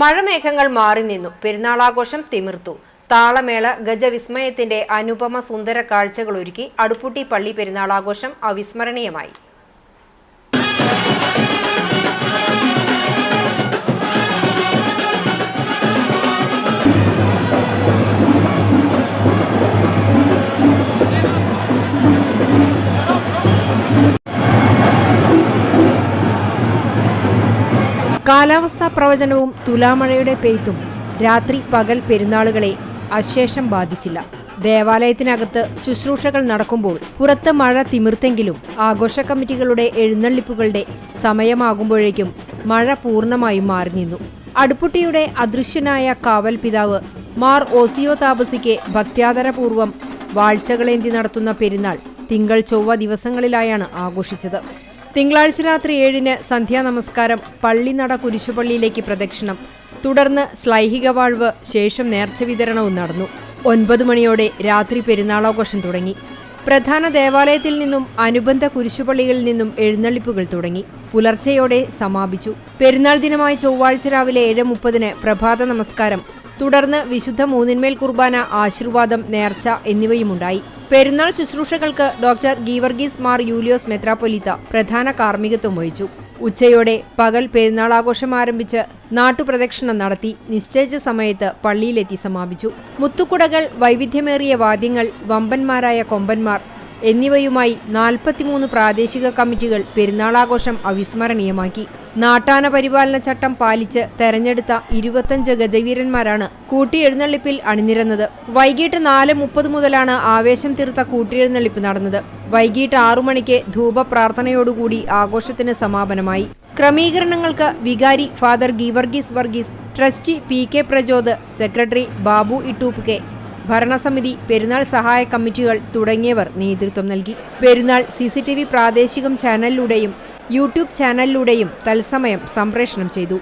മഴമേഘങ്ങൾ മാറി നിന്നു. പെരുന്നാളാഘോഷം തിമിർത്തു. താളമേള ഗജവിസ്മയത്തിന്റെ അനുപമ സുന്ദര കാഴ്ചകളൊരുക്കി അടുപ്പുട്ടി പള്ളി പെരുന്നാളാഘോഷം അവിസ്മരണീയമായി. കാലാവസ്ഥാ പ്രവചനവും തുലാമഴയുടെ പെയ്ത്തും രാത്രി പകൽ പെരുന്നാളുകളെ അശേഷം ബാധിച്ചില്ല. ദേവാലയത്തിനകത്ത് ശുശ്രൂഷകൾ നടക്കുമ്പോൾ പുറത്ത് മഴ തിമിർത്തെങ്കിലും ആഘോഷ കമ്മിറ്റികളുടെ എഴുന്നള്ളിപ്പുകളുടെ സമയമാകുമ്പോഴേക്കും മഴ പൂർണമായും മാറി നിന്നു. അടുപ്പുട്ടിയുടെ അദൃശ്യനായ കാവൽ പിതാവ് മാർ ഓസിയോ താപസിക്ക് ഭക്ത്യാദരപൂർവം വാഴ്ചകളേന്തി നടത്തുന്ന പെരുന്നാൾ തിങ്കൾ ചൊവ്വ ദിവസങ്ങളിലായാണ് ആഘോഷിച്ചത്. തിങ്കളാഴ്ച രാത്രി ഏഴിന് സന്ധ്യാനമസ്കാരം പള്ളിനട കുരിശുപള്ളിയിലേക്ക് പ്രദക്ഷിണം. തുടർന്ന് ശ്ലൈഹിക വാഴ്വ് ശേഷം നേർച്ച വിതരണവും നടന്നു. ഒൻപത് മണിയോടെ രാത്രി പെരുന്നാളാഘോഷം തുടങ്ങി. പ്രധാന ദേവാലയത്തിൽ നിന്നും അനുബന്ധ കുരിശുപള്ളികളിൽ നിന്നും എഴുന്നള്ളിപ്പുകൾ തുടങ്ങി. പുലർച്ചയോടെ സമാപിച്ചു. പെരുന്നാൾ ദിനമായ ചൊവ്വാഴ്ച രാവിലെ ഏഴ് മുപ്പതിന് പ്രഭാത നമസ്കാരം. തുടർന്ന് വിശുദ്ധ മൂന്നിന്മേൽ കുർബാന ആശീർവാദം നേർച്ച എന്നിവയുമുണ്ടായി. പെരുന്നാൾ ശുശ്രൂഷകൾക്ക് ഡോക്ടർ ഗീവർഗീസ് മാർ യൂലിയോസ് മെത്രാപ്പൊലീത്ത പ്രധാന കാർമ്മികത്വം വഹിച്ചു. ഉച്ചയോടെ പകൽ പെരുന്നാൾ ആഘോഷം ആരംഭിച്ച് നാട്ടുപ്രദക്ഷിണം നടത്തി നിശ്ചയിച്ച സമയത്ത് പള്ളിയിലെത്തി സമാപിച്ചു. മുത്തുക്കുടകൾ വൈവിധ്യമേറിയ വാദ്യങ്ങൾ വമ്പന്മാരായ കൊമ്പന്മാർ എന്നിവയുമായി നാൽപ്പത്തിമൂന്ന് പ്രാദേശിക കമ്മിറ്റികൾ പെരുന്നാളാഘോഷം അവിസ്മരണീയമാക്കി. നാട്ടാന പരിപാലന ചട്ടം പാലിച്ച് തെരഞ്ഞെടുത്ത ഇരുപത്തഞ്ച് ഗജവീരന്മാരാണ് കൂട്ടിയെഴുന്നള്ളിപ്പിൽ അണിനിരന്നത്. വൈകിട്ട് നാല് മുപ്പത് മുതലാണ് ആവേശം തീർത്ത കൂട്ടിയെഴുന്നള്ളിപ്പ് നടന്നത്. വൈകിട്ട് ആറു മണിക്ക് ധൂപ പ്രാർത്ഥനയോടുകൂടി ആഘോഷത്തിന് സമാപനമായി. ക്രമീകരണങ്ങൾക്ക് വികാരി father Geevarghese Varghese trustee P K Prachod secretary Babu Ittoop K ഭരണസമിതി പെരുന്നാൾ സഹായ കമ്മിറ്റികൾ തുടങ്ങിയവർ നേതൃത്വം നൽകി. പെരുന്നാൾ സി സി ടി വി പ്രാദേശികം ചാനലിലൂടെയും യൂട്യൂബ് ചാനലിലൂടെയും തത്സമയം സംപ്രേഷണം ചെയ്തു.